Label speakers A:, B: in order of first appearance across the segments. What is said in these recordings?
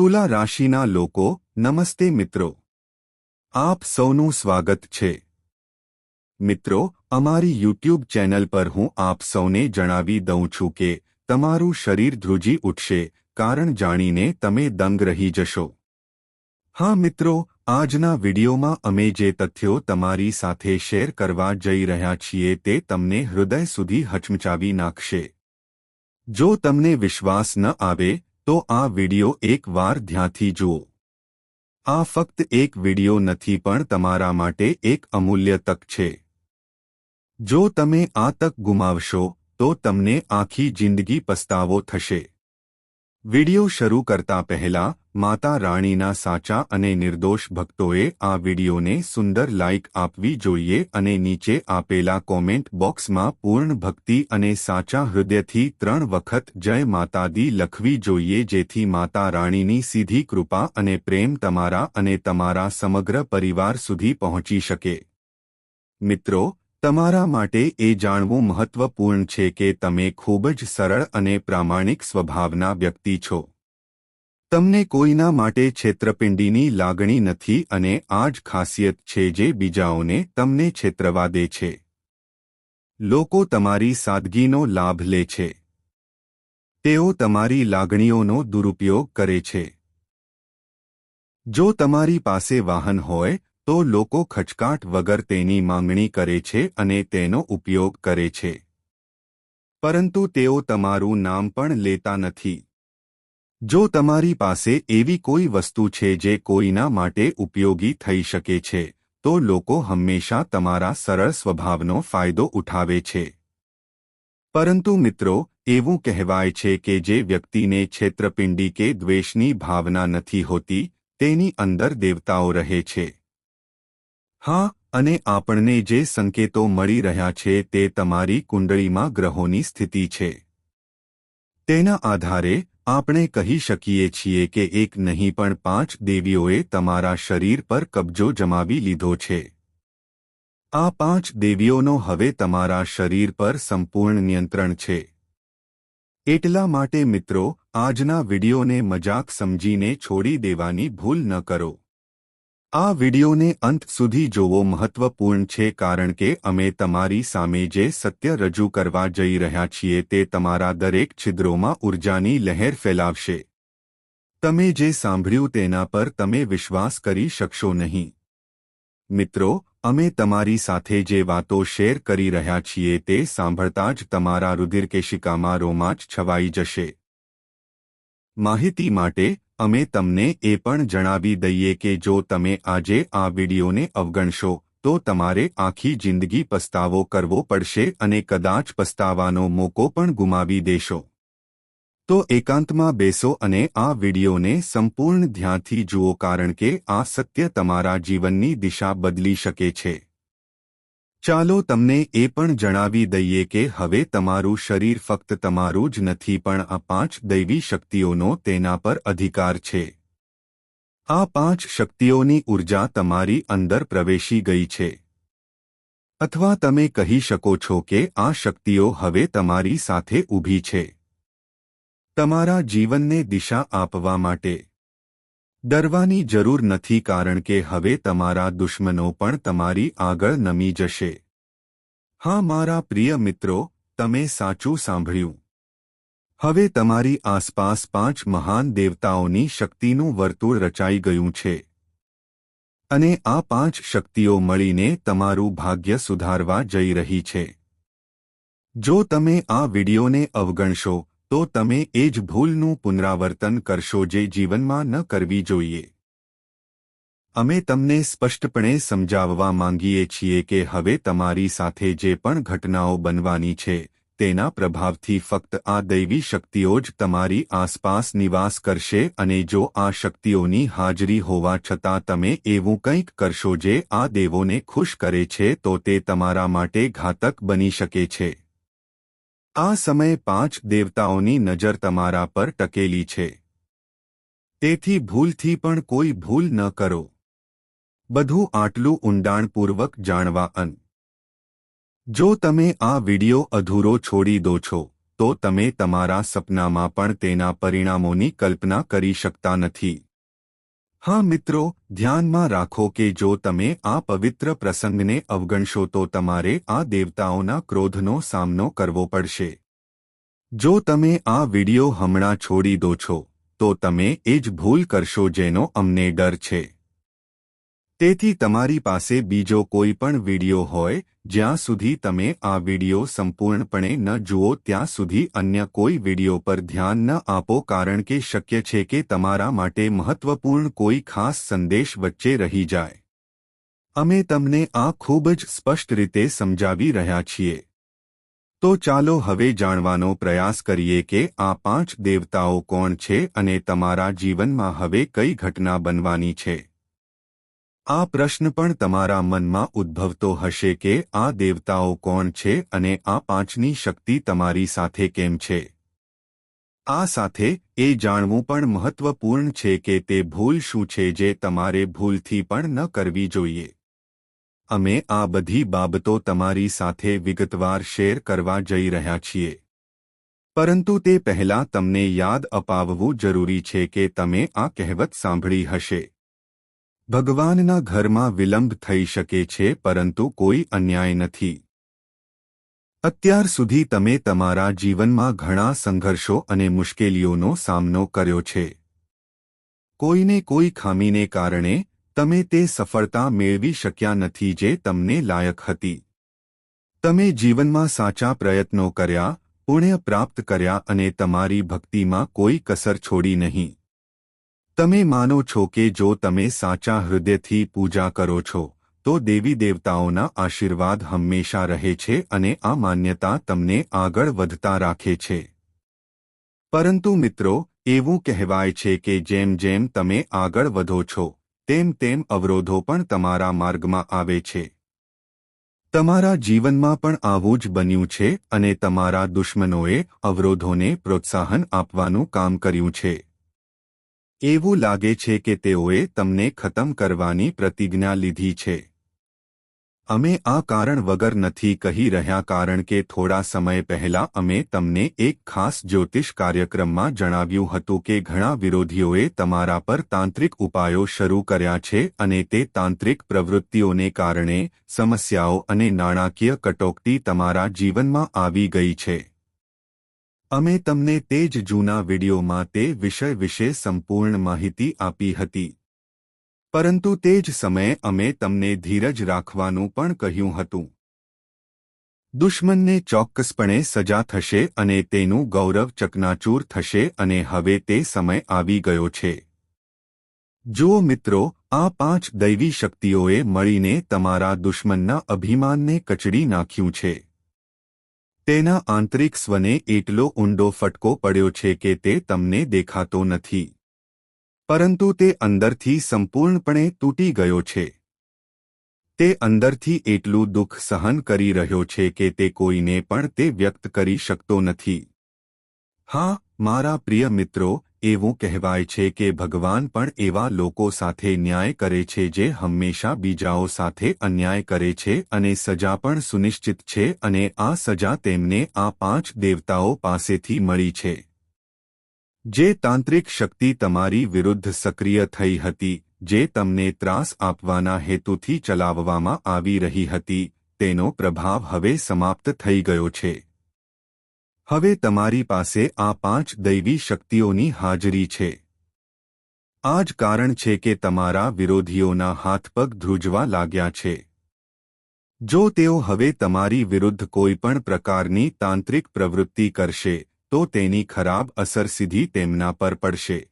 A: તુલા રાશિના લોકો, નમસ્તે મિત્રો. આપ સૌનું સ્વાગત છે. મિત્રો, અમારી યુટ્યુબ ચેનલ પર હું આપ સૌને જણાવી દઉં છું કે, તમારું શરીર ધ્રુજી ઉઠશે, કારણ જાણીને તમે દંગ રહી જશો. હા મિત્રો, આજના વિડીયોમાં અમે જે તથ્યો તમારી સાથે શેર કરવા જઈ રહ્યા છીએ તે તમને હૃદય સુધી હચમચાવી નાખશે. જો તમને વિશ્વાસ ન આવે તો આ વિડિયો એકવાર ધ્યાનથી જુઓ. આ ફક્ત એક વિડિયો નથી પણ તમારા માટે એક અમૂલ્ય તક છે. જો તમે આ તક ગુમાવશો, તો તમને આખી જિંદગી પસ્તાવો થશે. વિડિયો શરૂ કરતા પહેલા માતા રાણીના સાચા અને નિર્દોષ ભક્તોએ આ વિડીયોને સુંદર લાઇક આપવી જોઈએ અને નીચે આપેલા કોમેન્ટ બોક્સમાં પૂર્ણ ભક્તિ અને સાચા હૃદયથી ત્રણ વખત જય માતાદી લખવી જોઈએ જેથી માતા રાણીની સીધી કૃપા અને પ્રેમ તમારા અને તમારા સમગ્ર પરિવાર સુધી પહોંચી શકે. મિત્રો, તમારા માટે એ જાણવું મહત્વપૂર્ણ છે કે તમે ખૂબ જ સરળ અને પ્રામાણિક સ્વભાવના વ્યક્તિ છો. તમને કોઈના માટે છેતરપિંડીની લાગણી નથી અને આ જ ખાસિયત છે જે બીજાઓને તમને છેતરવા દે છે. લોકો તમારી સાદગીનો લાભ લે છે. તેઓ તમારી લાગણીઓનો દુરુપયોગ કરે છે. જો તમારી પાસે વાહન હોય, તો લોકો ખચકાટ વગર તેની માંગણી કરે છે અને તેનો ઉપયોગ કરે છે. પરંતુ તેઓ તમારું નામ પણ લેતા નથી. જો તમારી પાસે એવી કોઈ વસ્તુ છે જે કોઈના માટે ઉપયોગી થઈ શકે છે, તો લોકો હંમેશા તમારા સરળ સ્વભાવનો ફાયદો ઉઠાવે છે. પરંતુ મિત્રો, એવું કહેવાય છે કે જે વ્યક્તિને છેત્રપિંડી કે દ્વેષની ભાવના નથી હોતી, તેની અંદર દેવતાઓ રહે છે. હા, અને આપણને જે સંકેતો મળી રહ્યા છે તે તમારી કુંડળીમાં ગ્રહોની સ્થિતિ છે. તેના આધારે આપણે કહી શકીએ છીએ કે એક નહીં પણ પાંચ દેવીઓએ તમારા શરીર પર કબજો જમાવી લીધો છે. આ પાંચ દેવીઓનો હવે તમારા શરીર પર સંપૂર્ણ નિયંત્રણ છે. એટલા માટે મિત્રો, આજના વિડીયોને મજાક સમજીને છોડી દેવાની ભૂલ ન કરો. આ વિડિયોને અંત સુધી જોવો મહત્વપૂર્ણ છે કારણ કે અમે તમારી સામે જે સત્ય રજૂ કરવા જઈ રહ્યા છીએ તે તમારા દરેક છિદ્રોમાં ઉર્જાની લહેર ફેલાવશે. તમે જે સાંભળ્યું તેના પર તમે વિશ્વાસ કરી શકશો નહીં. મિત્રો, અમે તમારી સાથે જે વાતો શેર કરી રહ્યા છીએ તે સાંભળતા જ તમારા રુધિરકેશિકામાં રોમાંચ છવાઈ જશે. માહિતી માટે અમે તમને એ પણ જણાવી દઈએ કે જો તમે આજે આ વિડીયોને અવગણશો, તો તમારે આખી જિંદગી પસ્તાવો કરવો પડશે અને કદાચ પસ્તાવાનો મોકો પણ ગુમાવી દેશો. તો એકાંતમાં બેસો અને આ વિડીયોને સંપૂર્ણ ધ્યાનથી જુઓ કારણ કે આ સત્ય તમારા જીવનની દિશા બદલી શકે છે. ચાલો તમને એ પણ જણાવી દઈએ કે હવે તમારું શરીર ફક્ત તમારું જ નથી પણ આ પાંચ દૈવી શક્તિઓનો તેના પર અધિકાર છે. આ પાંચ શક્તિઓની ઊર્જા તમારી અંદર પ્રવેશી ગઈ છે. અથવા તમે કહી શકો છો કે આ શક્તિઓ હવે તમારી સાથે ઊભી છે. તમારા જીવનને દિશા આપવા માટે. ડરવાની જરૂર નથી કારણ કે હવે તમારા દુશ્મનો પણ તમારી આગળ નમી જશે. હા, મારા પ્રિય મિત્રો, તમે સાચું સાંભળ્યું. હવે તમારી આસપાસ પાંચ મહાન દેવતાઓની શક્તિનું વર્તુળ રચાઈ ગયું છે. અને આ પાંચ શક્તિઓ મળીને તમારું ભાગ્ય સુધારવા જઈ રહી છે. જો તમે આ વિડિયોને અવગણશો તો તમે એ જ ભૂલનું પુનરાવર્તન કરશો જે જીવનમાં ન કરવી જોઈએ. અમે તમને સ્પષ્ટપણે સમજાવવા માંગીએ છીએ કે હવે તમારી સાથે જે પણ ઘટનાઓ બનવાની છે, તેના પ્રભાવથી ફક્ત આ દૈવી શક્તિઓ જ તમારી આસપાસ નિવાસ કરશે અને જો આ શક્તિઓની હાજરી હોવા છતાં તમે એવું કંઈક કરશો જે આ દેવોને ખુશ કરે છે, તો તે તમારા માટે ઘાતક બની શકે છે. આ સમયે પાંચ દેવતાઓની નજર તમારા પર ટકેલી છે. તેથી ભૂલથી પણ કોઈ ભૂલ ન કરો. બધું આટલું ઊંડાણપૂર્વક જાણવા અન. જો તમે આ વિડિયો અધૂરો છોડી દો છો, તો તમે તમારા સપનામાં પણ તેના પરિણામોની કલ્પના કરી શકતા નથી. હા મિત્રો, ધ્યાનમાં રાખો કે જો તમે આ પવિત્ર પ્રસંગને અવગણશો તો તમારે આ દેવતાઓના ક્રોધનો સામનો કરવો પડશે. જો તમે આ વિડિયો હમણાં છોડી દો છો, તો તમે એ જ ભૂલ કરશો જેનો અમને ડર છે. તેથી તમારી પાસે બીજો કોઈ પણ વિડિયો હોય, જ્યાં સુધી તમે આ વિડિયો સંપૂર્ણપણે ન જુઓ, ત્યાં સુધી અન્ય કોઈ વિડિયો પર ધ્યાન ન આપો, કારણ કે શક્ય છે કે તમારા માટે મહત્વપૂર્ણ કોઈ ખાસ સંદેશ વચ્ચે રહી જાય. અમે તમને આ ખૂબ જ સ્પષ્ટ રીતે સમજાવી રહ્યા છીએ. તો ચાલો હવે જાણવાનો પ્રયાસ કરીએ કે આ પાંચ દેવતાઓ કોણ છે અને તમારા જીવનમાં હવે કઈ ઘટના બનવાની છે. આ પ્રશ્ન પણ તમારા મનમાં ઉદ્ભવતો હશે કે આ દેવતાઓ કોણ છે અને આ પાંચની શક્તિ તમારી સાથે કેમ છે? આ સાથે એ જાણવું પણ મહત્વપૂર્ણ છે કે તે ભૂલ શું છે જે તમારે ભૂલથી પણ ન કરવી જોઈએ. અમે આ બધી બાબતો તમારી સાથે વિગતવાર શેર કરવા જઈ રહ્યા છીએ. પરંતુ તે પહેલાં તમને યાદ અપાવવું જરૂરી છે કે તમે આ કહેવત સાંભળી હશે. ભગવાનના ઘરમાં વિલંબ થઈ શકે છે, પરંતુ કોઈ અન્યાય નથી. અત્યાર સુધી તમે તમારા જીવનમાં ઘણા સંઘર્ષો અને મુશ્કેલીઓનો સામનો કર્યો છે. કોઈને કોઈ ખામીને કારણે, તમે તે સફળતા મેળવી શક્યા નથી જે તમને લાયક હતી. તમે જીવનમાં સાચા પ્રયત્નો કર્યા, પુણ્ય પ્રાપ્ત કર્યા અને તમારી ભક્તિમાં કોઈ કસર છોડી નહીં. તમે માનો છો કે જો તમે સાચા હૃદયથી પૂજા કરો છો, તો દેવી દેવતાઓના આશીર્વાદ હંમેશા રહે છે અને આ માન્યતા તમને આગળ વધતા રાખે છે. પરંતુ મિત્રો, એવું કહેવાય છે કે જેમ જેમ તમે આગળ વધો છો, તેમ તેમ અવરોધો પણ તમારા માર્ગમાં આવે છે. તમારા જીવનમાં પણ આવું જ બન્યું છે અને તમારા દુશ્મનોએ અવરોધોને પ્રોત્સાહન આપવાનું કામ કર્યું છે. એવું લાગે છે કે તેઓએ તમને ખતમ કરવાની પ્રતિજ્ઞા લીધી છે. અમે આ કારણ વગર નથી કહી રહ્યા કારણ કે થોડા સમય પહેલા અમે તમને એક ખાસ જ્યોતિષ કાર્યક્રમમાં જણાવ્યું હતું કે ઘણા વિરોધીઓએ તમારા પર તાંત્રિક ઉપાયો શરૂ કર્યા છે અને તે તાંત્રિક પ્રવૃત્તિઓને કારણે સમસ્યાઓ અને નાણાકીય કટોકટી તમારા જીવનમાં આવી ગઈ છે. અમે તમને તે જ જૂના વિડીયોમાં તે વિષય વિશે સંપૂર્ણ માહિતી આપી હતી. પરંતુ તે જ સમયે અમે તમને ધીરજ રાખવાનું પણ કહ્યું હતું. દુશ્મનને ચોક્કસપણે સજા થશે અને તેનું ગૌરવ ચકનાચૂર થશે અને હવે તે સમય આવી ગયો છે. જુઓ મિત્રો, આ પાંચ દૈવી શક્તિઓએ મળીને તમારા દુશ્મનના અભિમાનને કચડી નાખ્યું છે. તેના આંતરિક સ્વને એટલો ઊંડો ફટકો પડ્યો છે કે તે તમને દેખાતો નથી. પરંતુ તે અંદરથી સંપૂર્ણપણે તૂટી ગયો છે. તે અંદરથી એટલું દુઃખ સહન કરી રહ્યો છે કે તે કોઈને પણ તે વ્યક્ત કરી શકતો નથી. હા, મારા પ્રિય મિત્રો એવું કહેવાય છે કે ભગવાન પણ એવા લોકો સાથે ન્યાય કરે છે જે હંમેશા બીજાઓ સાથે અન્યાય કરે છે અને સજા પણ સુનિશ્ચિત છે અને આ સજા તેમને આ પાંચ દેવતાઓ પાસેથી મળી છે. જે તાંત્રિક શક્તિ તમારી વિરુદ્ધ સક્રિય થઈ હતી, જે તમને ત્રાસ આપવાના હેતુથી ચલાવવામાં આવી રહી હતી, તેનો પ્રભાવ હવે સમાપ્ત થઈ ગયો છે. હવે તમારી પાસે આ પાંચ દૈવી શક્તિઓની હાજરી છે. આ જ કારણ છે કે તમારા વિરોધીઓના હાથપગ ધ્રુજવા લાગ્યા છે. જો તેઓ હવે તમારી વિરુદ્ધ કોઈપણ પ્રકારની તાંત્રિક પ્રવૃત્તિ કરશે, તો તેની ખરાબ અસર સીધી તેમના પર પડશે.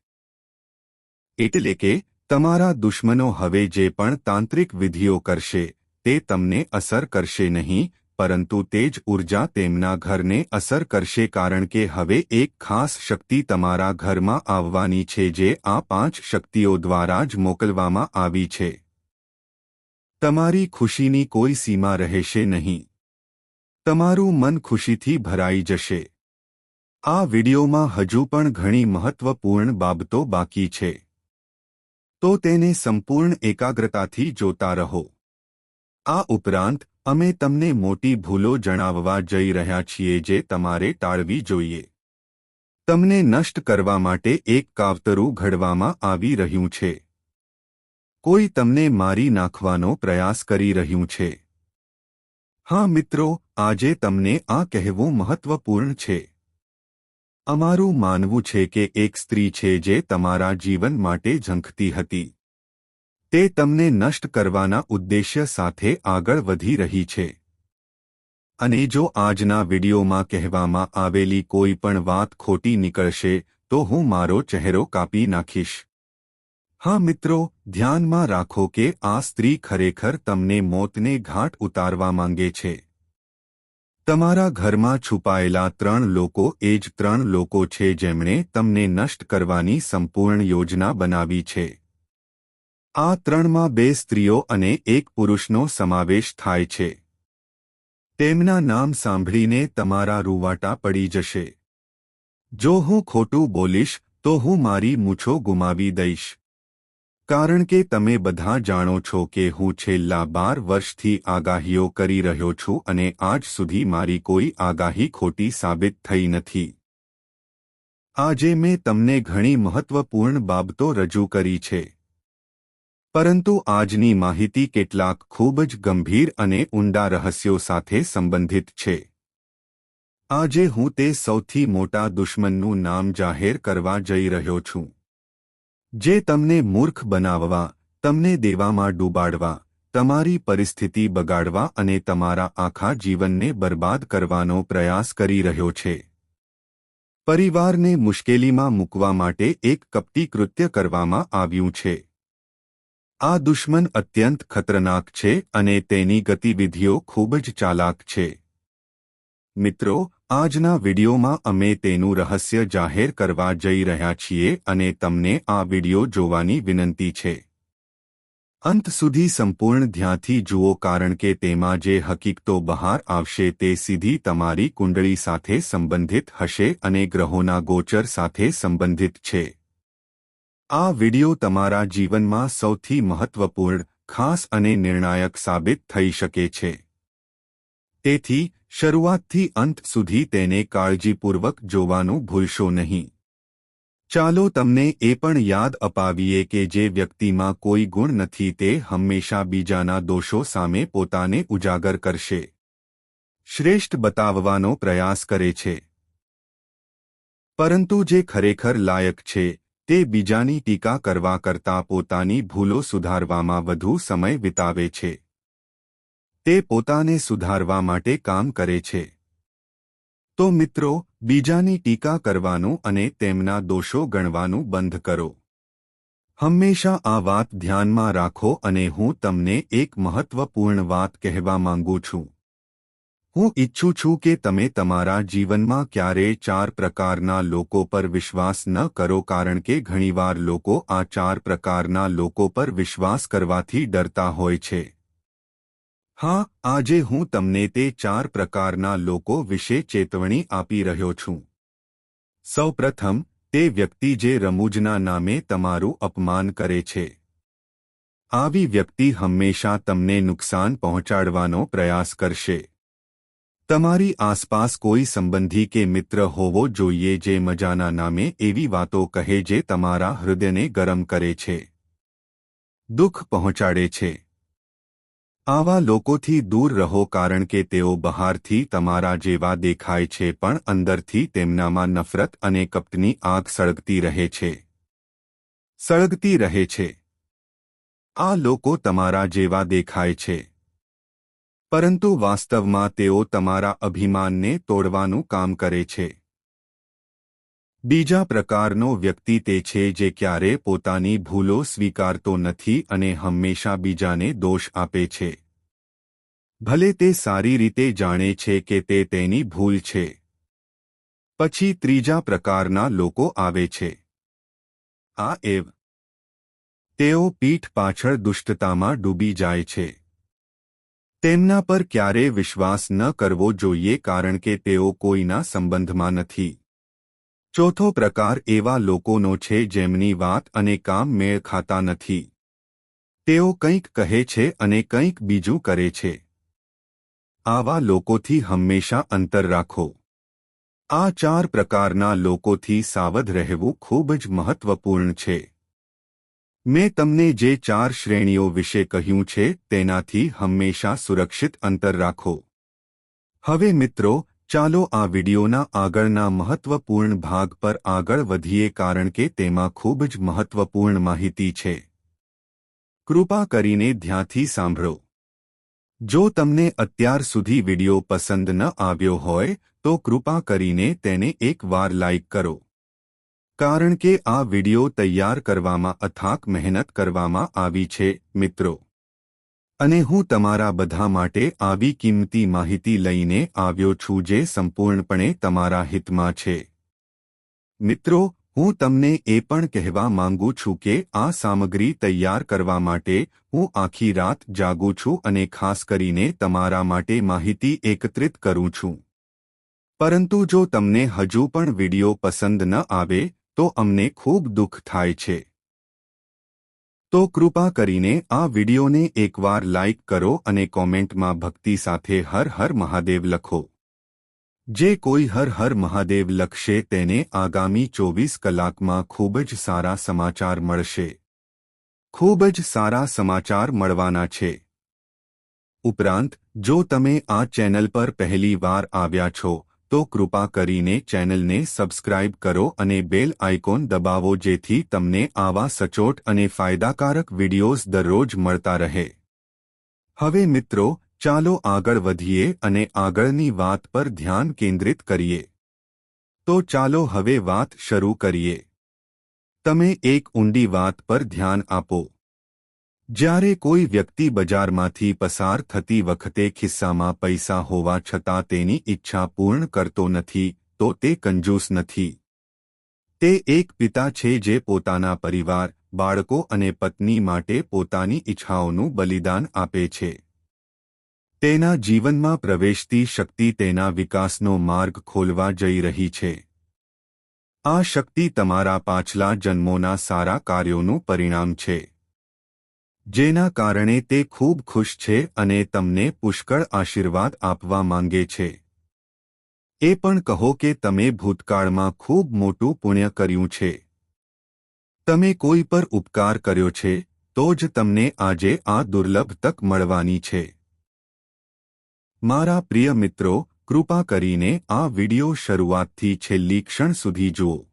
A: એટલે કે, તમારા દુશ્મનો હવે જે પણ તાંત્રિક વિધિઓ કરશે, તે તમને અસર કરશે નહીં પરંતુ તે જ ઊર્જા તેમના ઘરને અસર કરશે કારણ કે હવે એક ખાસ શક્તિ તમારા ઘરમાં આવવાની છે જે આ પાંચ શક્તિઓ દ્વારા જ મોકલવામાં આવી છે. તમારી ખુશીની કોઈ સીમા રહેશે નહીં. તમારું મન ખુશીથી ભરાઈ જશે. આ વિડિયોમાં હજુ પણ ઘણી મહત્વપૂર્ણ બાબતો બાકી છે. તો તેને સંપૂર્ણ એકાગ્રતાથી જોતા રહો. આ ઉપરાંત અમે તમને મોટી ભૂલો જણાવવા જઈ રહ્યા છીએ જે તમારે ટાળવી જોઈએ. તમને નષ્ટ કરવા માટે એક કાવતરું ઘડવામાં આવી રહ્યું છે. કોઈ તમને મારી નાખવાનો પ્રયાસ કરી રહ્યું છે. હા મિત્રો, આજે તમને આ કહેવું મહત્વપૂર્ણ છે. અમારું માનવું છે કે એક સ્ત્રી છે જે તમારા જીવન માટે ઝંખતી હતી. તે તમને નષ્ટ કરવાના ઉદ્દેશ્ય સાથે આગળ વધી રહી છે. અને જો આજના વિડીયોમાં કહેવામાં આવેલી કોઈ પણ વાત ખોટી નીકળશે, તો હું મારો ચહેરો કાપી નાખીશ. હા મિત્રો, ધ્યાનમાં રાખો કે આ સ્ત્રી ખરેખર તમને મોતને ઘાટ ઉતારવા માંગે છે. તમારા ઘરમાં છુપાયેલા ત્રણ લોકો એ જ ત્રણ લોકો છે જેમણે તમને નષ્ટ કરવાની સંપૂર્ણ યોજના બનાવી છે. આ ત્રણમાં બે સ્ત્રીઓ અને એક પુરુષનો સમાવેશ થાય છે. તેમના નામ સાંભળીને તમારા રૂવાટા પડી જશે. જો હું ખોટું બોલીશ, તો હું મારી મૂછો ગુમાવી દઈશ. કારણ કે તમે બધા જાણો છો કે હું છેલ્લા બાર વર્ષથી આગાહીઓ કરી રહ્યો છું અને આજ સુધી મારી કોઈ આગાહી ખોટી સાબિત થઈ નથી. આજે મેં તમને ઘણી મહત્વપૂર્ણ બાબતો રજૂ કરી છે. પરંતુ આજની માહિતી કેટલાક ખૂબ જ ગંભીર અને ઊંડા રહસ્યો સાથે સંબંધિત છે. આજે હું તે સૌથી મોટા દુશ્મનનું નામ જાહેર કરવા જઈ રહ્યો છું. જે તમને મૂર્ખ બનાવવા, તમને દેવામાં ડૂબાડવા, તમારી પરિસ્થિતિ બગાડવા અને તમારા આખા જીવનને બરબાદ કરવાનો પ્રયાસ કરી રહ્યો છે. પરિવારને મુશ્કેલીમાં મૂકવા માટે એક કપટી કૃત્ય કરવામાં આવ્યું છે. આ દુશ્મન અત્યંત ખતરનાક છે અને તેની ગતિવિધિઓ ખૂબ જ ચાલાક છે. મિત્રો, આજના વિડિયોમાં અમે તેનું રહસ્ય જાહેર કરવા જઈ રહ્યા છીએ અને તમને આ વિડિયો જોવાની વિનંતી છે. અંત સુધી સંપૂર્ણ ધ્યાનથી જુઓ કારણ કે તેમાં જે હકીકતો બહાર આવશે તે સીધી તમારી કુંડળી સાથે સંબંધિત હશે અને ગ્રહોના ગોચર સાથે સંબંધિત છે. આ વિડિયો તમારા જીવનમાં સૌથી મહત્વપૂર્ણ, ખાસ અને નિર્ણાયક સાબિત થઈ શકે છે. તેથી, શરૂઆતથી અંત સુધી તેને કાળજીપૂર્વક જોવાનું ભૂલશો નહીં. ચાલો તમને એ પણ યાદ અપાવીએ કે જે વ્યક્તિમાં કોઈ ગુણ નથી તે હંમેશા બીજાના દોષો સામે પોતાને ઉજાગર કરશે. શ્રેષ્ઠ બતાવવાનો પ્રયાસ કરે છે. પરંતુ જે ખરેખર લાયક છે તે બીજાની ટીકા કરવા કરતાં પોતાની ભૂલો સુધારવામાં વધુ સમય વિતાવે છે. તે પોતાને સુધારવા માટે કામ કરે છે. તો મિત્રો, બીજાની ટીકા કરવાનું અને તેમના દોષો ગણવાનું બંધ કરો. હંમેશા આ વાત ધ્યાનમાં રાખો અને હું તમને એક મહત્વપૂર્ણ વાત કહેવા માંગુ છું. હું ઈચ્છું છું કે તમે તમારા જીવનમાં ક્યારેય ચાર પ્રકારના લોકો પર વિશ્વાસ ન કરો, કારણ કે ઘણીવાર લોકો આ ચાર પ્રકારના લોકો પર વિશ્વાસ કરવાથી ડરતા હોય છે. હા, આજે હું તમને તે ચાર પ્રકારના લોકો વિશે ચેતવણી આપી રહ્યો છું. સૌપ્રથમ, તે વ્યક્તિ જે રમૂજના નામે તમારું અપમાન કરે છે. આવી વ્યક્તિ હંમેશા તમને નુકસાન પહોંચાડવાનો પ્રયાસ કરશે. તમારી આસપાસ કોઈ સંબંધી કે મિત્ર હોવો જોઈએ જે મજાના નામે એવી વાતો કહે જે તમારા હૃદયને ગરમ કરે છે. દુઃખ પહોંચાડે છે. આવા લોકોથી દૂર રહો કારણ કે તેઓ બહારથી તમારા જેવા દેખાય છે પણ અંદરથી તેમનામાં નફરત અને કપટની આગ સળગતી રહે છે. સળગતી રહે છે. આ લોકો તમારા જેવા દેખાય છે. પરંતુ વાસ્તવમાં તેઓ તમારા અભિમાનને તોડવાનું કામ કરે છે. બીજા પ્રકારનો વ્યક્તિ તે છે જે ક્યારે પોતાની ભૂલો સ્વીકારતો નથી અને હંમેશા બીજાને દોષ આપે છે. ભલે તે સારી રીતે જાણે છે કે તે તેની ભૂલ છે. પછી ત્રીજા પ્રકારના લોકો આવે છે. આ એવ. તેઓ પીઠ પાછળ દુષ્ટતામાં ડૂબી જાય છે. તેમના પર ક્યારે વિશ્વાસ ન કરવો જોઈએ કારણ કે તેઓ કોઈના સંબંધમાં નથી. ચોથો પ્રકાર એવા લોકોનો છે જેમની વાત અને કામ મેળ ખાતા નથી. તેઓ કંઈક કહે છે અને કંઈક બીજું કરે છે. આવા લોકોથી હંમેશા અંતર રાખો. આ ચાર પ્રકારના લોકોથી સાવધ રહેવું ખૂબ જ મહત્વપૂર્ણ છે. મેં તમને જે ચાર શ્રેણીઓ વિશે કહ્યું છે તેનાથી હંમેશા સુરક્ષિત અંતર રાખો. હવે મિત્રો, ચાલો આ વિડિયોના આગળના મહત્વપૂર્ણ ભાગ પર આગળ વધીએ કારણ કે તેમાં ખૂબ જ મહત્વપૂર્ણ માહિતી છે. કૃપા કરીને ધ્યાનથી સાંભળો. જો તમને અત્યાર સુધી વિડિયો પસંદ ન આવ્યો હોય, તો કૃપા કરીને તેને એક વાર લાઇક કરો. કારણ કે આ વિડિયો તૈયાર કરવામાં અથાક મહેનત કરવામાં આવી છે, મિત્રો. અને હું તમારા બધા માટે આવી કિંમતી માહિતી લઈને આવ્યો છું જે સંપૂર્ણપણે તમારા હિતમાં છે. મિત્રો, હું તમને એ પણ કહેવા માંગુ છું કે આ સામગ્રી તૈયાર કરવા માટે હું આખી રાત જાગું છું અને ખાસ કરીને તમારા માટે માહિતી એકત્રિત કરું છું. પરંતુ જો તમને હજુ પણ વિડિયો પસંદ ન આવે તો અમને ખૂબ દુઃખ થાય છે. તો કૃપા કરીને આ વિડિયોને એકવાર લાઇક કરો અને કોમેન્ટમાં ભક્તિ સાથે હર હર મહાદેવ લખો. જે કોઈ હર હર મહાદેવ લખશે તેને આગામી ચોવીસ કલાકમાં ખૂબ જ સારા સમાચાર મળશે. ખૂબ જ સારા સમાચાર મળવાના છે. ઉપરાંત, જો તમે આ ચેનલ પર પહેલી વાર આવ્યા છો તો કૃપા કરીને ચેનલને સબસ્ક્રાઇબ કરો અને બેલ આઇકોન દબાવો જેથી તમને આવા સચોટ અને ફાયદાકારક વિડિયોઝ દરરોજ મળતા રહે. હવે મિત્રો, ચાલો આગળ વધીએ અને આગળની વાત પર ધ્યાન કેન્દ્રિત કરીએ. તો ચાલો હવે વાત શરૂ કરીએ. તમે એક ઊંડી વાત પર ધ્યાન આપો. જ્યારે કોઈ વ્યક્તિ બજારમાંથી પસાર થતી વખતે ખિસ્સામાં પૈસા હોવા છતાં તેની ઈચ્છા પૂર્ણ કરતો નથી, તો તે કંજૂસ નથી. તે એક પિતા છે જે પોતાના પરિવાર, બાળકો અને પત્ની માટે પોતાની ઈચ્છાઓનું બલિદાન આપે છે. તેના જીવનમાં પ્રવેશતી શક્તિ તેના વિકાસનો માર્ગ ખોલવા જઈ રહી છે. આ શક્તિ તમારા પાછલા જન્મોના સારા કાર્યોનું પરિણામ છે. જેના કારણે તે ખૂબ ખુશ છે અને તમને પુષ્કળ આશીર્વાદ આપવા માંગે છે. એ પણ કહો કે તમે ભૂતકાળમાં ખૂબ મોટું પુણ્ય કર્યું છે. તમે કોઈ પર ઉપકાર કર્યો છે, તો જ તમને આજે આ દુર્લભ તક મળવાની છે. મારા પ્રિય મિત્રો, કૃપા કરીને આ વિડિયો શરૂઆતથી છેલ્લી ક્ષણ સુધી જુઓ.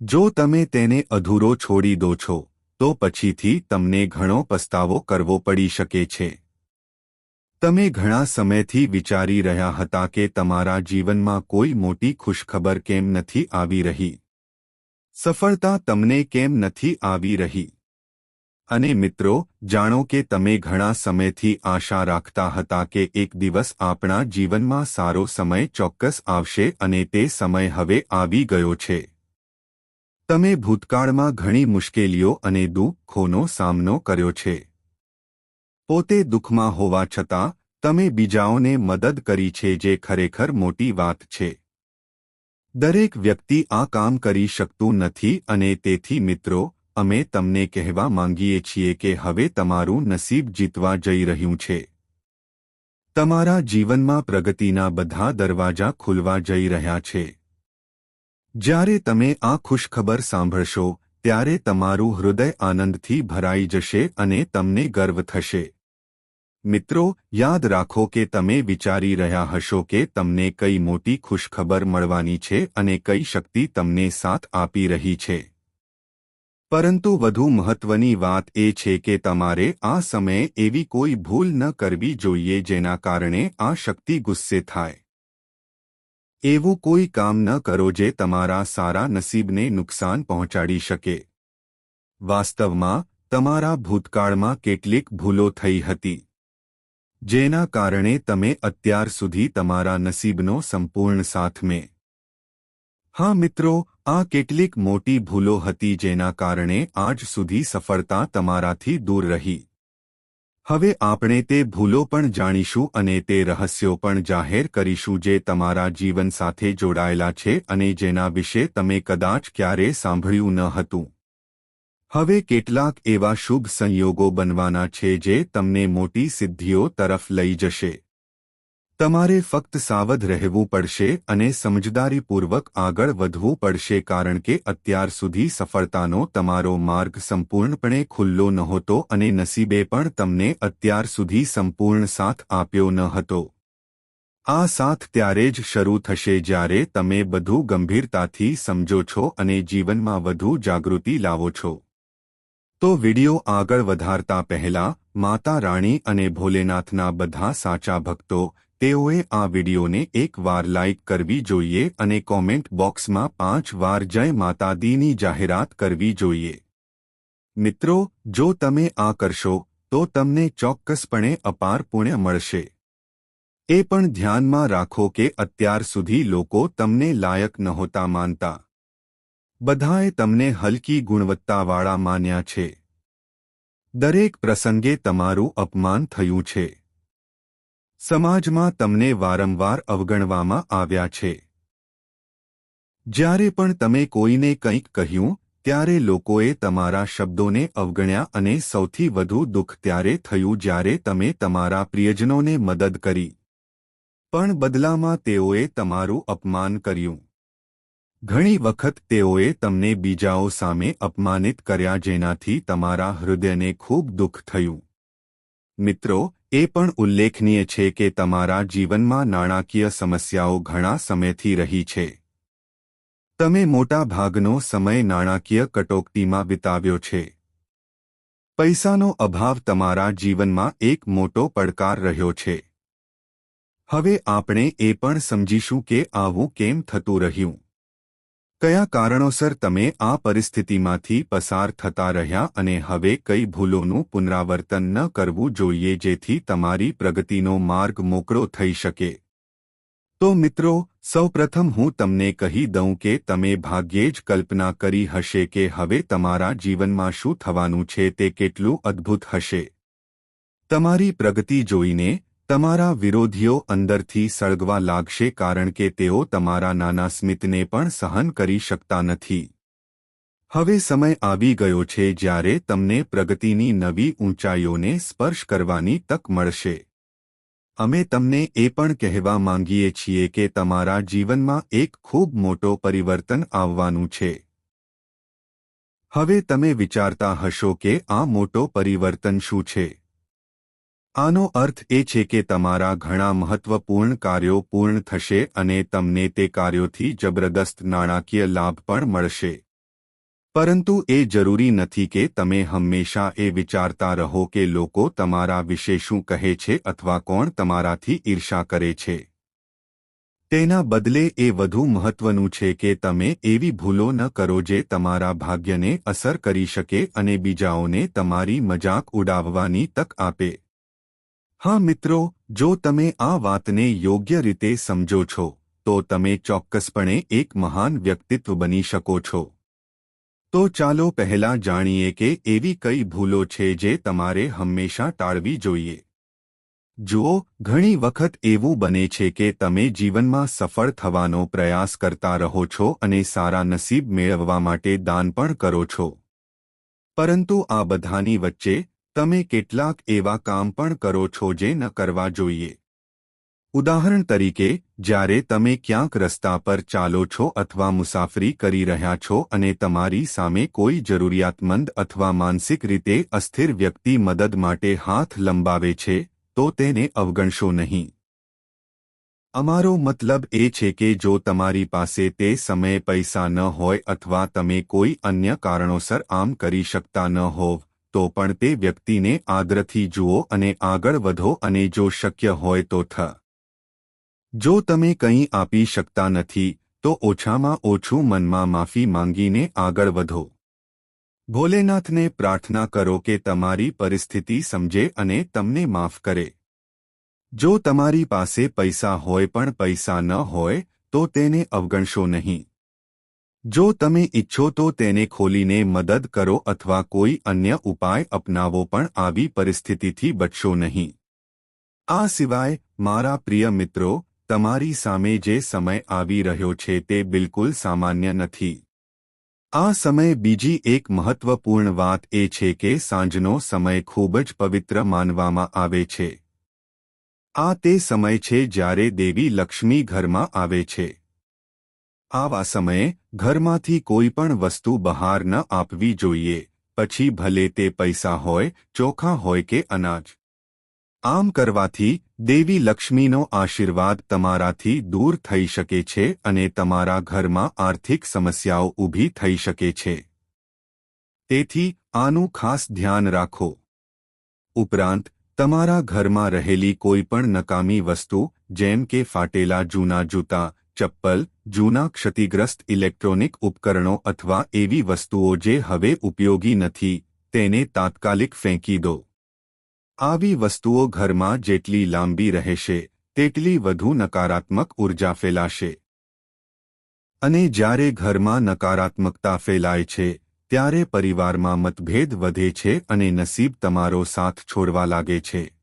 A: જો તમે તેને અધૂરો છોડી દો છો તો પછીથી તમને ઘણો પસ્તાવો કરવો પડી શકે છે. તમે ઘણા સમયથી વિચારી રહ્યા હતા કે તમારા જીવનમાં કોઈ મોટી ખુશખબર કેમ નથી આવી રહી? સફળતા તમને કેમ નથી આવી રહી? અને મિત્રો, જાણો કે તમે ઘણા સમયથી આશા રાખતા હતા કે એક દિવસ આપણા જીવનમાં સારો સમય ચોક્કસ આવશે અને તે સમય હવે આવી ગયો છે. તમે ભૂતકાળમાં ઘણી મુશ્કેલીઓ અને દુઃખોનો સામનો કર્યો છે. પોતે દુઃખમાં હોવા છતાં, તમે બીજાઓને મદદ કરી છે જે ખરેખર મોટી વાત છે. દરેક વ્યક્તિ આ કામ કરી શકતું નથી અને તેથી મિત્રો, અમે તમને કહેવા માંગીએ છીએ કે હવે તમારું નસીબ જીતવા જઈ રહ્યું છે. તમારા જીવનમાં પ્રગતિના બધા દરવાજા ખુલવા જઈ રહ્યા છે. જ્યારે તમે આ ખુશખબર સાંભળશો, ત્યારે તમારું હૃદય આનંદથી ભરાઈ જશે અને તમને ગર્વ થશે. મિત્રો, યાદ રાખો કે તમે વિચારી રહ્યા હશો કે તમને કઈ મોટી ખુશખબર મળવાની છે અને કઈ શક્તિ તમને સાથ આપી રહી છે. પરંતુ વધુ મહત્વની વાત એ છે કે તમારે આ સમયે એવી કોઈ ભૂલ ન કરવી જોઈએ જેના કારણે આ શક્તિ ગુસ્સે થાય. એવું કોઈ કામ ન કરો જે તમારા સારા નસીબને નુકસાન પહોંચાડી શકે. વાસ્તવમાં, તમારા ભૂતકાળમાં કેટલીક ભૂલો થઈ હતી. જેના કારણે તમે અત્યાર સુધી તમારા નસીબનો સંપૂર્ણ સાથ મેં. હા મિત્રો, આ કેટલીક મોટી ભૂલો હતી જેના કારણે આજ સુધી સફળતા તમારાથી દૂર રહી. હવે આપણે તે ભૂલો પણ જાણીશું અને તે રહસ્યો પણ જાહેર કરીશું જે તમારા જીવન સાથે જોડાયેલા છે અને જેના વિશે તમે કદાચ ક્યારે સાંભળ્યું ન હતું. હવે કેટલાક એવા શુભ સંયોગો બનવાના છે જે તમને મોટી સિદ્ધિઓ તરફ લઈ જશે. તમારે ફક્ત સાવધ રહેવું પડશે અને સમજદારીપૂર્વક આગળ વધવું પડશે કારણ કે અત્યાર સુધી સફળતાનો તમારો માર્ગ સંપૂર્ણપણે ખુલ્લો નહોતો અને નસીબે પણ તમને અત્યાર સુધી સંપૂર્ણ સાથ આપ્યો ન હતો. આ સાથ ત્યારે જ શરૂ થશે જ્યારે તમે બધું ગંભીરતાથી સમજો છો અને જીવનમાં વધુ જાગૃતિ લાવો છો. તો વિડિયો આગળ વધારતા પહેલા માતા રાણી અને ભોલેનાથના બધા સાચા ભક્તો તેઓએ આ વિડીયોને એક વાર લાઇક કરવી જોઈએ અને કોમેન્ટ બોક્સમાં પાંચ વાર જય માતાદીની જાહેરાત કરવી જોઈએ. મિત્રો, જો તમે આ કરશો, તો તમને ચોક્કસપણે અપાર પુણ્ય મળશે. એ પણ ધ્યાનમાં રાખો કે અત્યાર સુધી લોકો તમને લાયક નહોતા માનતા. બધાએ તમને હલકી ગુણવત્તાવાળા માન્યા છે. દરેક પ્રસંગે તમારું અપમાન થયું છે. સમાજમાં તમને વારંવાર અવગણવામાં આવ્યા છે. જ્યારે પણ તમે કોઈને કંઈક કહ્યું, ત્યારે લોકોએ તમારા શબ્દોને અવગણ્યા અને સૌથી વધુ દુઃખ ત્યારે થયું જ્યારે તમે તમારા પ્રિયજનોને મદદ કરી. પણ બદલામાં તેઓએ તમારું અપમાન કર્યું. ઘણી વખત તેઓએ તમને બીજાઓ સામે અપમાનિત કર્યા જેનાથી તમારા હૃદયને ખૂબ દુઃખ થયું. મિત્રો, એ પણ ઉલ્લેખનીય છે કે તમારા જીવનમાં નાણાકીય સમસ્યાઓ ઘણા સમયથી રહી છે. તમે મોટા ભાગનો સમય નાણાકીય કટોકટીમાં વિતાવ્યો છે. પૈસાનો અભાવ તમારા જીવનમાં એક મોટો પડકાર રહ્યો છે. હવે આપણે એ પણ સમજીશું કે આવું કેમ થતું રહ્યું. કયા કારણોસર તમે આ પરિસ્થિતિમાંથી પસાર થતા રહ્યા અને હવે કઈ ભૂલોનું પુનરાવર્તન ન કરવું જોઈએ જેથી તમારી પ્રગતિનો માર્ગ મોકળો થઈ શકે? તો મિત્રો, સૌપ્રથમ હું તમને કહી દઉં કે તમે ભાગ્યે જ કલ્પના કરી હશે કે હવે તમારા જીવનમાં શું થવાનું છે તે કેટલું અદ્ભુત હશે. તમારી પ્રગતિ જોઈને તમારા વિરોધીઓ અંદરથી સળગવા લાગશે કારણ કે તેઓ તમારા નાના સ્મિતને પણ સહન કરી શકતા નથી. હવે સમય આવી ગયો છે જ્યારે તમને પ્રગતિની નવી ઊંચાઈઓને સ્પર્શ કરવાની તક મળશે. અમે તમને એ પણ કહેવા માંગીએ છીએ કે તમારા જીવનમાં એક ખૂબ મોટો પરિવર્તન આવવાનું છે. હવે તમે વિચારતા હશો કે આ મોટો પરિવર્તન શું છે? આનો અર્થ એ છે કે તમારા ઘણા મહત્વપૂર્ણ કાર્યો પૂર્ણ થશે અને તમને તે કાર્યોથી જબરદસ્ત નાણાકીય લાભ પણ મળશે. પરંતુ એ જરૂરી નથી કે તમે હંમેશા એ વિચારતા રહો કે લોકો તમારા વિશે શું કહે છે અથવા કોણ તમારાથી ઈર્ષા કરે છે. તેના બદલે એ વધુ મહત્વનું છે કે તમે એવી ભૂલો ન કરો જે તમારા ભાગ્યને અસર કરી શકે અને બીજાઓને તમારી મજાક ઉડાવવાની તક આપે. હા મિત્રો, જો તમે આ વાતને યોગ્ય રીતે સમજો છો, તો તમે ચોક્કસપણે એક મહાન વ્યક્તિત્વ બની શકો છો. તો ચાલો પહેલા જાણીએ કે એવી કઈ ભૂલો છે જે તમારે હંમેશા ટાળવી જોઈએ. જુઓ, ઘણી વખત એવું બને છે કે તમે જીવનમાં સફળ થવાનો પ્રયાસ કરતા રહો છો અને સારા નસીબ મેળવવા માટે દાન પણ કરો છો. પરંતુ આ બધાની વચ્ચે તમે કેટલાક એવા કામ પણ કરો છો જે ન કરવા જોઈએ. ઉદાહરણ તરીકે, જ્યારે તમે ક્યાંક રસ્તા પર ચાલો છો અથવા મુસાફરી કરી રહ્યા છો અને તમારી સામે કોઈ જરૂરિયાતમંદ અથવા માનસિક રીતે અસ્થિર વ્યક્તિ મદદ માટે હાથ લંબાવે છે, તો તેને અવગણશો નહીં. અમારો મતલબ એ છે કે જો તમારી પાસે તે સમયે પૈસા ન હોય અથવા તમે કોઈ અન્ય કારણોસર આમ કરી શકતા ન હોવ તો પણ તે વ્યક્તિને આદરથી જુઓ અને આગળ વધો અને જો શક્ય હોય તો થ. જો તમે કંઈ આપી શકતા નથી, તો ઓછામાં ઓછું મનમાં માફી માંગીને આગળ વધો. ભોલેનાથને પ્રાર્થના કરો કે તમારી પરિસ્થિતિ સમજે અને તમને માફ કરે. જો તમારી પાસે પૈસા હોય પણ પૈસા ન હોય, તો તેને અવગણશો નહીં. જો તમે ઈચ્છો તો તેને ખોલીને મદદ કરો અથવા કોઈ અન્ય ઉપાય અપનાવો પણ આવી પરિસ્થિતિથી બચશો નહીં. આ સિવાય, મારા પ્રિય મિત્રો, તમારી સામે જે સમય આવી રહ્યો છે તે બિલકુલ સામાન્ય નથી. આ સમય બીજી એક મહત્વપૂર્ણ વાત એ છે કે સાંજનો સમય ખૂબ જ પવિત્ર માનવામાં આવે છે. આ તે સમય છે જ્યારે દેવી લક્ષ્મી ઘરમાં આવે છે. આવા સમયે ઘરમાંથી કોઈ પણ વસ્તુ બહાર ન આપવી જોઈએ. પછી ભલે તે પૈસા હોય, ચોખા હોય કે અનાજ. આમ કરવાથી દેવી લક્ષ્મીનો આશીર્વાદ તમારાથી દૂર થઈ શકે છે અને તમારા ઘરમાં આર્થિક સમસ્યાઓ ઊભી થઈ શકે છે. તેથી આનું ખાસ ધ્યાન રાખો. ઉપરાંત, તમારા ઘરમાં રહેલી કોઈ પણ નકામી વસ્તુ, જેમ કે ફાટેલા જૂના જૂતા ચપ્પલ, જૂના ક્ષતિગ્રસ્ત ઇલેક્ટ્રોનિક ઉપકરણો અથવા એવી વસ્તુઓ જે હવે ઉપયોગી નથી, તેને તાત્કાલિક ફેંકી દો. આવી વસ્તુઓ ઘરમાં જેટલી લાંબી રહેશે, તેટલી વધુ નકારાત્મક ઊર્જા ફેલાશે. અને જ્યારે ઘરમાં નકારાત્મકતા ફેલાય છે, ત્યારે પરિવારમાં મતભેદ વધે છે અને નસીબ તમારો સાથ છોડવા લાગે છે.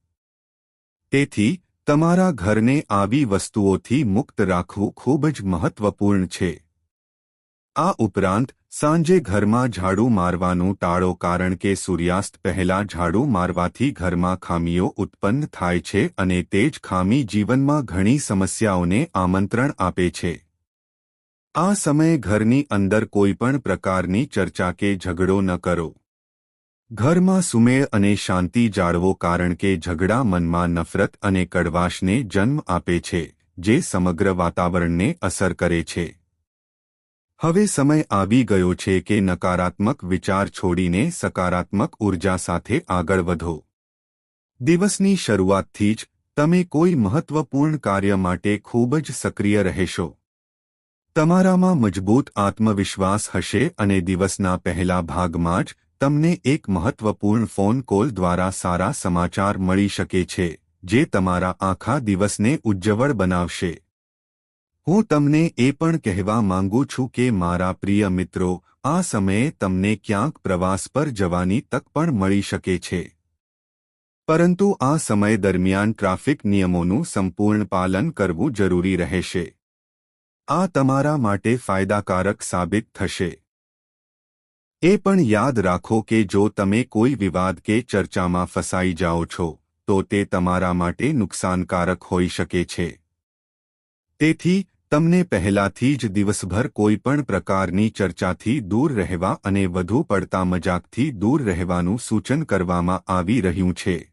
A: તેથી તમારા ઘરને આવી વસ્તુઓથી મુક્ત રાખવું ખૂબ જ મહત્વપૂર્ણ છે. આ ઉપરાંત, સાંજે ઘરમાં ઝાડુ મારવાનું ટાળો કારણ કે સૂર્યાસ્ત પહેલા ઝાડુ મારવાથી ઘરમાં ખામીઓ ઉત્પન્ન થાય છે અને તે જ ખામી જીવનમાં ઘણી સમસ્યાઓને આમંત્રણ આપે છે. આ સમયે ઘરની અંદર કોઈપણ પ્રકારની ચર્ચા કે ઝઘડો ન કરો. ઘરમાં સુમેળ અને શાંતિ જાળવો કારણ કે ઝઘડા મનમાં નફરત અને કડવાશને જન્મ આપે છે, જે સમગ્ર વાતાવરણને અસર કરે છે. હવે સમય આવી ગયો છે કે નકારાત્મક વિચાર છોડીને સકારાત્મક ઊર્જા સાથે આગળ વધો. દિવસની શરૂઆતથી જ તમે કોઈ મહત્વપૂર્ણ કાર્ય માટે ખૂબ જ સક્રિય રહેશો. તમારામાં મજબૂત આત્મવિશ્વાસ હશે અને દિવસના પહેલા ભાગમાં જ તમને એક મહત્વપૂર્ણ ફોન કોલ દ્વારા સારા સમાચાર મળી શકે છે, જે તમારા આખા દિવસને ઉજ્જવળ બનાવશે. હું તમને એ પણ કહેવા માંગુ છું કે મારા પ્રિય મિત્રો, આ સમયે તમને ક્યાંક પ્રવાસ પર જવાની તક પણ મળી શકે છે. પરંતુ આ સમય દરમિયાન ટ્રાફિક નિયમોનું સંપૂર્ણ પાલન કરવું જરૂરી રહેશે. આ તમારા માટે ફાયદાકારક સાબિત થશે. એ પણ યાદ રાખો કે જો તમે કોઈ વિવાદ કે ચર્ચામાં ફસાઈ જાઓ છો, તો તે તમારા માટે નુકસાનકારક હોઈ શકે છે. તેથી, તમને પહેલાથી જ દિવસભર કોઈપણ પ્રકારની ચર્ચાથી દૂર રહેવા અને વધુ પડતા મજાકથી દૂર રહેવાનું સૂચન કરવામાં આવી રહ્યું છે.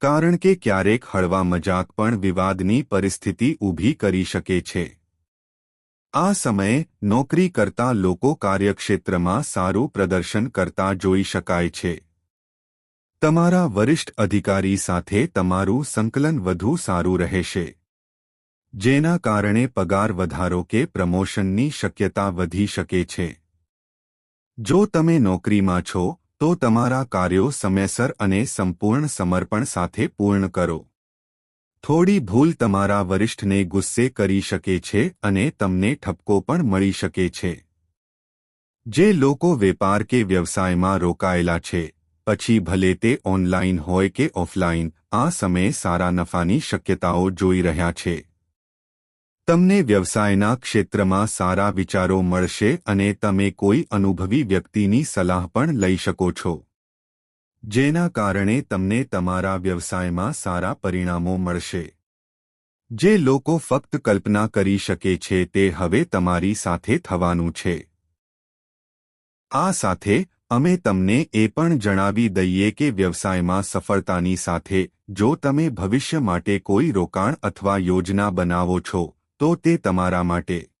A: કારણ કે ક્યારેક હળવા મજાક પણ વિવાદની પરિસ્થિતિ ઊભી કરી શકે છે. આ સમયે નોકરી કરતા લોકો કાર્યક્ષેત્રમાં સારું પ્રદર્શન કરતા જોઈ શકાય છે. તમારા વરિષ્ઠ અધિકારી સાથે તમારું સંકલન વધુ સારું રહેશે. જેના કારણે પગાર વધારો કે પ્રમોશનની શક્યતા વધી શકે છે. જો તમે નોકરીમાં છો, તો તમારા કાર્યો સમયસર અને સંપૂર્ણ સમર્પણ સાથે પૂર્ણ કરો. થોડી ભૂલ તમારા વરિષ્ઠને ગુસ્સે કરી શકે છે અને તમને ઠપકો પણ મળી શકે છે. જે લોકો વેપાર કે વ્યવસાયમાં રોકાયેલા છે, પછી ભલે તે ઓનલાઇન હોય કે ઓફલાઇન આ સમયે સારા નફાની શક્યતાઓ જોઈ રહ્યા છે. તમને વ્યવસાયના ક્ષેત્રમાં સારા વિચારો મળશે અને તમે કોઈ અનુભવી વ્યક્તિની સલાહ પણ લઈ શકો છો. જેના કારણે તમને તમારા વ્યવસાયમાં સારા પરિણામો મળશે. જે લોકો ફક્ત કલ્પના કરી શકે છે તે હવે તમારી સાથે થવાનું છે. આ સાથે, અમે તમને એ પણ જણાવી દઈએ કે વ્યવસાયમાં સફળતાની સાથે, જો તમે ભવિષ્ય માટે કોઈ રોકાણ અથવા યોજના બનાવો છો, તો તે તમારા માટે